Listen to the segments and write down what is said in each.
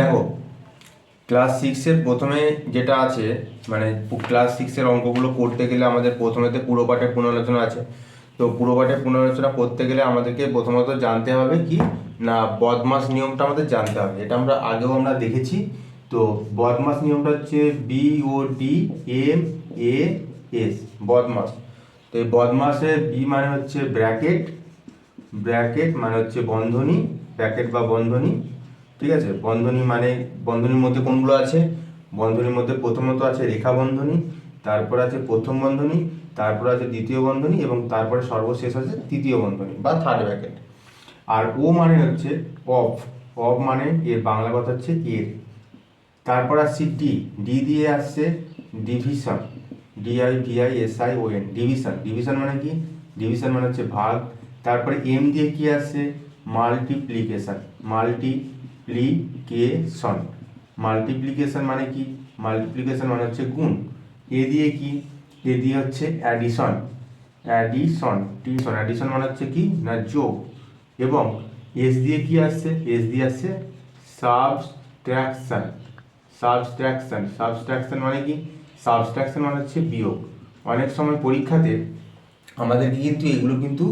দেখো ক্লাস সিক্সের প্রথমে যেটা আছে মানে ক্লাস সিক্সের অঙ্কগুলো করতে গেলে আমাদের প্রথমেতে পুরো পাঠের পুনরালোচনা আছে। তো পুরো পাঠের পুনরালোচনা করতে গেলে আমাদেরকে প্রথমত জানতে হবে কি? না, বদমাস নিয়মটা আমাদের জানতে হবে। এটা আমরা আগেও আমরা দেখেছি। তো বদমাস নিয়মটা হচ্ছে B O D M A S BODMAS. তো এই বদমাসের বি মানে হচ্ছে ব্র্যাকেট ব্র্যাকেট মানে হচ্ছে বন্ধনী ব্র্যাকেট বা বন্ধনী। ঠিক আছে? বন্ধনী মানে বন্ধনীর মধ্যে কোনগুলো আছে? বন্ধনীর মধ্যে প্রথমত আছে রেখা বন্ধনী, তারপর আছে প্রথম বন্ধনী, তারপর আছে দ্বিতীয় বন্ধনী এবং তারপরে সর্বশেষ আছে তৃতীয় বন্ধনী বা থার্ড ব্র্যাকেট আর ও মানে হচ্ছে অফ। অফ মানে এর বাংলা কথা হচ্ছে এর। তারপর আসছি ডি। ডি দিয়ে আসছে division. D I V I S I O N division. Division মানে কি? ডিভিশন মানে হচ্ছে ভাগ। তারপরে এম দিয়ে কি আসছে? মাল্টিপ্লিকেশন। মাল্টিপ্লিকেশন মাল্টিপ্লিকেশন মানে কি? মাল্টিপ্লিকেশন মানে হচ্ছে গুণ। এ দিয়ে কি? এ দিয়ে হচ্ছে অ্যাডিশন অ্যাডিশন টিউশন অ্যাডিশন মানে হচ্ছে কি? না যোগ। এবং এস দিয়ে কি আসছে? এস দিয়ে আসছে সাবস্ট্রাকশন সাবস্ট্রাকশন সাবস্ট্রাকশন মানে কি? সাবস্ট্রাকশন মানে হচ্ছে বিয়োগ। অনেক সময় পরীক্ষাতে আমাদেরকে কিন্তু এগুলো কিন্তু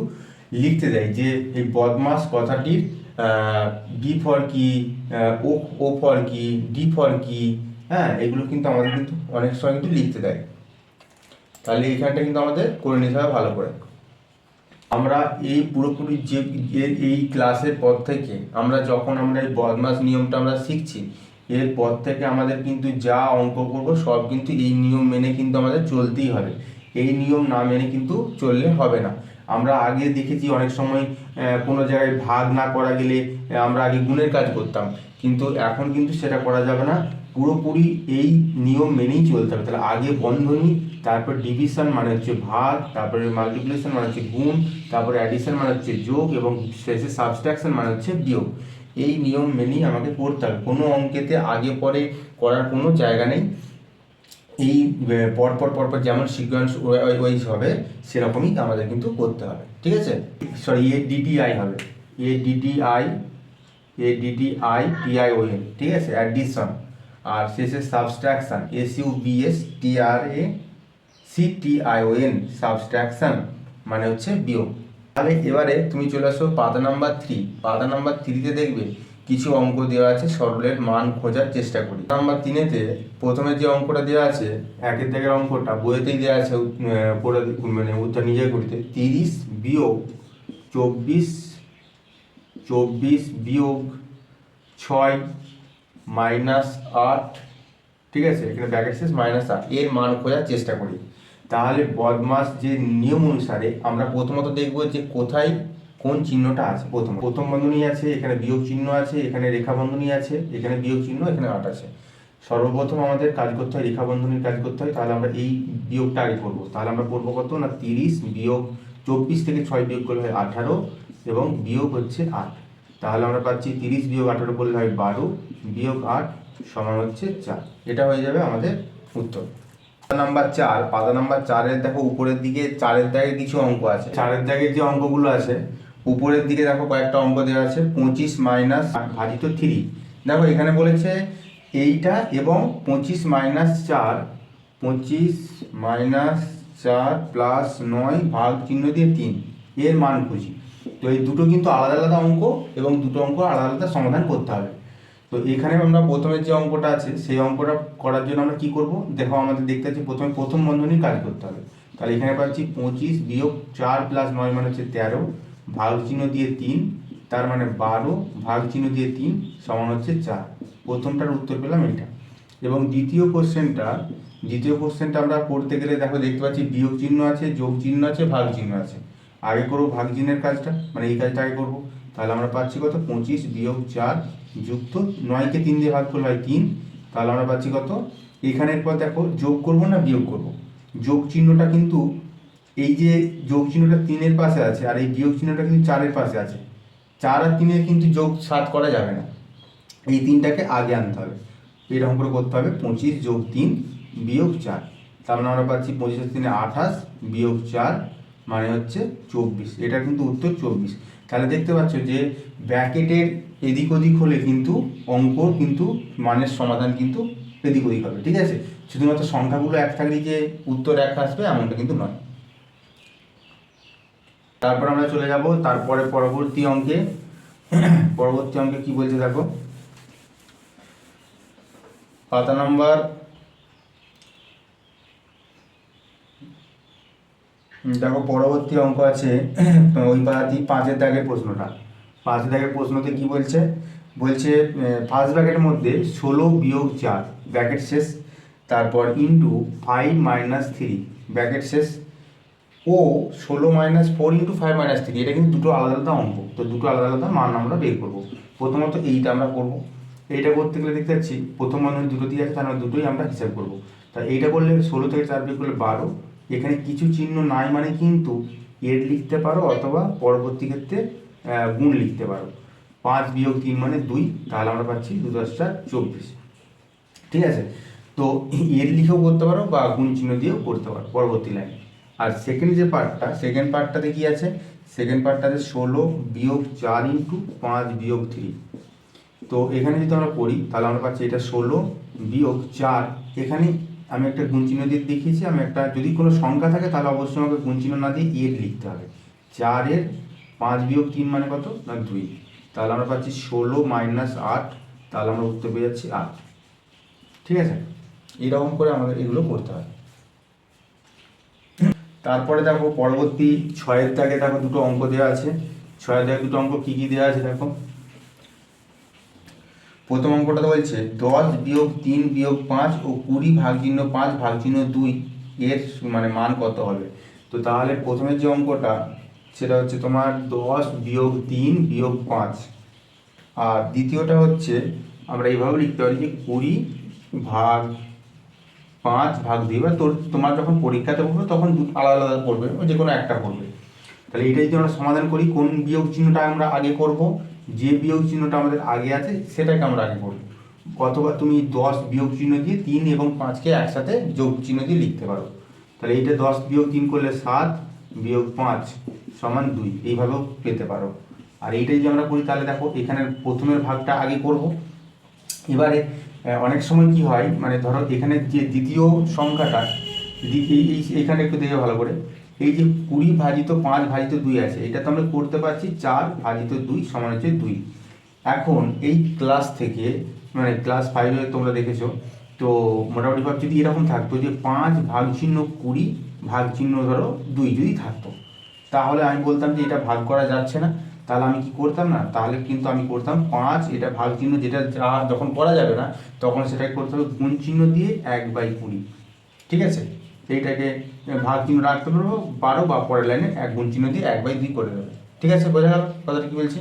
লিখতে দেয় যে এই বদমাস কথাটির বি ফর কি ও ও ফর কি ডি ফর কি হ্যাঁ এগুলো কিন্তু আমাদের কিন্তু অনেক সময় কিন্তু লিখতে দেয়। তাহলে এইখানটা কিন্তু আমাদের করে নিতে হবে ভালো করে। আমরা এই পুরোপুরি যে এই ক্লাসের পর থেকে আমরা যখন আমরা এই বদমাস নিয়মটা আমরা শিখছি এরপর থেকে আমাদের কিন্তু যা অঙ্ক করব সব কিন্তু এই নিয়ম মেনে কিন্তু আমাদের চলতেই হবে। এই নিয়ম না মেনে কিন্তু চললে হবে না। আমরা আগে দেখেছি অনেক সময় কোনো জায়গায় ভাগ না করা গেলে আমরা আগে গুণের কাজ করতাম। কিন্তু এখন কিন্তু সেটা করা যাবে না। পুরোপুরি এই নিয়ম মেনেই চলতে হবে। তাহলে আগে বন্ধনী, তারপর ডিভিশন মানে হচ্ছে ভাগ, তারপরে মাল্টিপ্লিকেশন মানে হচ্ছে গুণ, তারপরে অ্যাডিশন মানে হচ্ছে যোগ, এবং শেষে সাবস্ট্রাকশন মানে হচ্ছে বিয়োগ। এই নিয়ম মেনেই আমাকে পড়তে হবে। কোনো অঙ্কেতে আগে পরে করার কোনো জায়গা নেই। এই পরপর পরপর যেমন সিকোয়েন্স ওয়াইজ হবে, সেরকমই আমাদের কিন্তু করতে হবে, ঠিক আছে? সরি এ ডিটিআই হবে। A DTI A DTI TION ঠিক আছে? অ্যাডিশন আর শেষে subtraction S U B S T R A C T I O N subtraction মানে হচ্ছে বিয়োগ। তাহলে এবারে তুমি চলে আসো পাতা নাম্বার থ্রি পাতা নাম্বার থ্রিতে দেখবে কিছু অঙ্ক দেওয়া আছে সরলের মান খোঁজার চেষ্টা করি। নাম্বার তিনেতে প্রথমে যে অঙ্কটা দেওয়া আছে, একের দাগের অঙ্কটা বইতেই দেওয়া আছে মানে উত্তর নিজে করিতে। তিরিশ বিয়োগ চব্বিশ চব্বিশ বিয়োগ ছয় মাইনাস আট, ঠিক আছে? এখানে ব্র্যাকেট শেষ মাইনাস আট। এর মান খোঁজার চেষ্টা করি। তাহলে বদমাস যে নিয়ম অনুসারে আমরা প্রথমত দেখব যে কোথায় কোন চিহ্নটা আছে? প্রথম। প্রথম বন্ধনী আছে, এখানে বিয়োগ চিহ্ন আছে, এখানে রেখা বন্ধনী আছে, এখানে বিয়োগ চিহ্ন, এখানে আট আছে। সর্বপ্রথম আমাদের কাজ করতে হয়, রেখা বন্ধনীর কাজ করতে হয়, তাহলে আমরা এই বিয়োগটা আগে করব। তাহলে আমরা করব কত? না, তিরিশ বিয়োগ চব্বিশ থেকে ছয় বিয়োগ করলে হয় আঠারো এবং বিয়োগ হচ্ছে আট। তাহলে আমরা পাচ্ছি তিরিশ বিয়োগ আঠারো করলে হয় বারো, বিয়োগ আট সমান হচ্ছে চার। এটা হয়ে যাবে আমাদের উত্তর। পাতা নাম্বার চার। পাতা নাম্বার চারের দেখো উপরের দিকে, চারের দাগে কিছু অঙ্ক আছে। চারের দাগের যে অঙ্কগুলো আছে উপরের দিকে দেখো কয়েকটা অঙ্ক দেওয়া আছে, পঁচিশ মাইনাস ভাজিত থ্রি। দেখো এখানে বলেছে এইটা এবং পঁচিশ মাইনাস চার, পঁচিশ মাইনাস চার প্লাস নয় ভাগ চিহ্ন দিয়ে তিন, এর মান খুঁজি। তো এই দুটো কিন্তু আলাদা আলাদা অঙ্ক এবং দুটো অঙ্ক আলাদা আলাদা সমাধান করতে হবে। তো এখানে আমরা প্রথমে যে অঙ্কটা আছে, সেই অঙ্কটা করার জন্য আমরা কি করব? দেখো আমাদের দেখতে পাচ্ছি প্রথমে প্রথম বন্ধনীর কাজ করতে হবে। তাহলে এখানে পাচ্ছি পঁচিশ বিয়োগ চার প্লাস নয় মানে হচ্ছে তেরো ভাগ চিহ্ন দিয়ে তিন, তার মানে বারো ভাগ চিহ্ন দিয়ে তিন সমান হচ্ছে চার। প্রথমটার উত্তর পেলাম এটা এবং দ্বিতীয় কোশ্চেনটা দ্বিতীয় কোশ্চেনটা আমরা পড়তে গেলে দেখো দেখতে পাচ্ছি বিয়োগ চিহ্ন আছে, যোগ চিহ্ন আছে, ভাগ চিহ্ন আছে। আগে করব ভাগ চিহ্নের কাজটা মানে এই কাজটা আগে করব। তাহলে আমরা পাচ্ছি কত? পঁচিশ বিয়োগ চার যুক্ত নয়কে তিন দিয়ে ভাগ করলে হয় তিন। তাহলে আমরা পাচ্ছি কত? এখানের পর দেখো যোগ করব না বিয়োগ করব? যোগ চিহ্নটা কিন্তু এই যে যোগ চিহ্নটা তিনের পাশে আছে আর এই বিয়োগ চিহ্নটা কিন্তু চারের পাশে আছে। চার আর তিনের কিন্তু যোগ সাত করা যাবে না। এই তিনটাকে আগে আনতে হবে। এরকম করে করতে হবে পঁচিশ যোগ তিন বিয়োগ চার। তার মানে আমরা পাচ্ছি পঁচিশ তিনে আঠাশ বিয়োগ চার মানে হচ্ছে চব্বিশ। এটা কিন্তু উত্তর চব্বিশ। তাহলে দেখতে পাচ্ছ যে ব্র্যাকেটের এদিক ওদিক হলে কিন্তু অঙ্ক কিন্তু মানের সমাধান কিন্তু এদিক ওদিক হবে। ঠিক আছে? শুধুমাত্র সংখ্যাগুলো এক থাকলে যে উত্তর এক আসবে, এমনটা কিন্তু নয়। তারপর আমরা চলে যাব তারপরে পরবর্তী অঙ্কে। পরবর্তী অঙ্কে কি বলছে দেখো? পাতা নাম্বার দেখো, পরবর্তী অঙ্ক আছে, ওই পাতি পাঁচের দাগের প্রশ্নটা। পাঁচের দাগের প্রশ্নতে কি বলছে? বলছে ফার্স্ট ব্র্যাকেটের মধ্যে ষোলো বিয়োগ চার ব্র্যাকেট শেষ। তারপর into five minus three bracket শেষ। ও ষোলো minus four into five minus three এটা কিন্তু দুটো আলাদা আলাদা অঙ্ক। তো দুটো আলাদা আলাদা মান আমরা বের করব। প্রথমত এইটা আমরা করব। এইটা করতে গেলে দেখতে পাচ্ছি, প্রথম বন্ধনী দুটো দিয়ে আছে, তার মানে দুটোই আমরা হিসাব করব। তা এইটা করলে ষোলো থেকে চার বিয়োগ করলে বারো। এখানে কিছু চিহ্ন নাই মানে কিন্তু এর লিখতে পারো অথবা পরবর্তী ক্ষেত্রে গুণ লিখতে পারো। পাঁচ বিয়োগ তিন মানে দুই, তাহলে আমরা পাচ্ছি দু দশ চার চব্বিশ। ঠিক আছে? তো এর লিখেও করতে পারো বা গুণ চিহ্ন দিয়েও করতে পারো, পরবর্তী লাইনে আর সেকেন্ড যে পার্টটা সেকেন্ড পার্টটাতে কি আছে? সেকেন্ড পার্টটাতে ষোলো বিয়োগ চার ইন্টু পাঁচ বিয়োগ থ্রি তো এখানে যদি আমরা করি তাহলে আমরা পাচ্ছি এটা ষোলো বিয়োগ চার। এখানে আমি একটা গুণ চিহ্ন দিয়ে দেখিয়েছি, আমি একটা যদি কোনো সংখ্যা থাকে, তাহলে অবশ্যই আমাকে গুণ চিহ্ন না দিয়ে এর লিখতে হবে। চারের পাঁচ বিয়োগ তিন মানে কত? না, দুই। তাহলে আমরা পাচ্ছি ষোলো মাইনাস আট, তাহলে আমরা উত্তর পেয়ে যাচ্ছি আট। ঠিক আছে? এইরকম করে আমাদের এগুলো করতে হয়। তারপরে দেখো পরবর্তী ছয়ের দাগে দেখো দুটো অঙ্ক দেওয়া আছে। ছয়ের দাগে দুটো অঙ্ক কী কী দেওয়া আছে দেখো। প্রথম অঙ্কটা তো বলছে, দশ বিয়োগ তিন বিয়োগ পাঁচ ও কুড়ি ভাগ চিহ্ন পাঁচ ভাগ চিহ্ন দুই, এর মানে মান কত হবে? তো তাহলে প্রথমের যে অঙ্কটা, সেটা হচ্ছে তোমার দশ বিয়োগ তিন বিয়োগ পাঁচ। আর দ্বিতীয়টা হচ্ছে, আমরা এইভাবে লিখতে পারি যে কুড়ি ভাগ পাঁচ ভাগ এবার তোর, তোমার যখন পরীক্ষাতে পড়বে তখন আলাদা আলাদা করবে যে কোনো একটা করবে। তাহলে এটা যদি আমরা সমাধান করি, কোন বিয়োগ চিহ্নটা আমরা আগে করব, যে বিয়োগ চিহ্নটা আমাদের আগে আছে, সেটাকে আমরা আগে করব। অথবা তুমি দশ বিয়োগ চিহ্ন দিয়ে তিন এবং পাঁচকে একসাথে যোগ চিহ্ন দিয়ে লিখতে পারো। তাহলে এইটা দশ বিয়োগ তিন করলে সাত, বিয়োগ পাঁচ সমান দুই, এইভাবেও পেতে পারো। আর এইটা যদি আমরা করি, তাহলে দেখো, এখানের প্রথমের ভাগটা আগে করব। এবারে অনেক সময় কি হয় মানে ধরো এখানে যে দ্বিতীয় সংখ্যাটা এই এইখানে একটু দেখে ভালো করে। এই যে কুড়ি ভাজিত পাঁচ ভাজিত দুই আছে, এটা তো আমরা করতে পারছি চার ভাজিত দুই সমান হচ্ছে দুই। এখন এই ক্লাস থেকে মানে ক্লাস ফাইভে তোমরা দেখেছ, তো মোটামুটি ভাব যদি এরকম থাকতো যে পাঁচ ভাগ চিহ্ন কুড়ি ভাগ চিহ্ন ধরো দুই যদি থাকতো, তাহলে আমি বলতাম যে এটা ভাগ করা যাচ্ছে না। তাহলে আমি কি করতাম না? তাহলে কিন্তু আমি করতাম পাঁচ, এটা ভাগ চিহ্ন যেটা যা যখন করা যাবে না, তখন সেটাকে করতে হবে গুণ চিহ্ন দিয়ে এক বাই কুড়ি। ঠিক আছে? এইটাকে ভাগ চিহ্ন রাখতে পারব, বারো বা পরের লাইনে এক গুণ চিহ্ন দিয়ে এক বাই দুই করে দেবে। ঠিক আছে? বোঝা গেল কথাটা কি বলছি?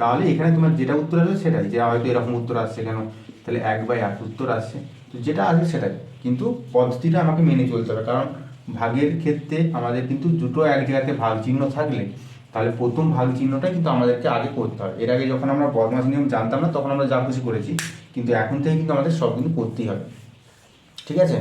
তাহলে এখানে তোমার যেটা উত্তর আসবে সেটাই, যে হয়তো এরকম উত্তর আসছে কেন? তাহলে এক বাই আট উত্তর আসছে। তো যেটা আসবে সেটাই। কিন্তু পদ্ধতিটা আমাকে মেনে চলতে হবে, কারণ ভাগের ক্ষেত্রে আমাদের কিন্তু দুটো এক জায়গাতে ভাগ চিহ্ন থাকলে তাহলে প্রথম ভাগ চিহ্নটা কিন্তু আমাদেরকে আগে করতে হয়। এর আগে যখন আমরা বদমাস নিয়ম জানতাম না, তখন আমরা যা খুশি করেছি। কিন্তু এখন থেকে কিন্তু আমাদের সব কিন্তু করতেই হবে। ঠিক আছে?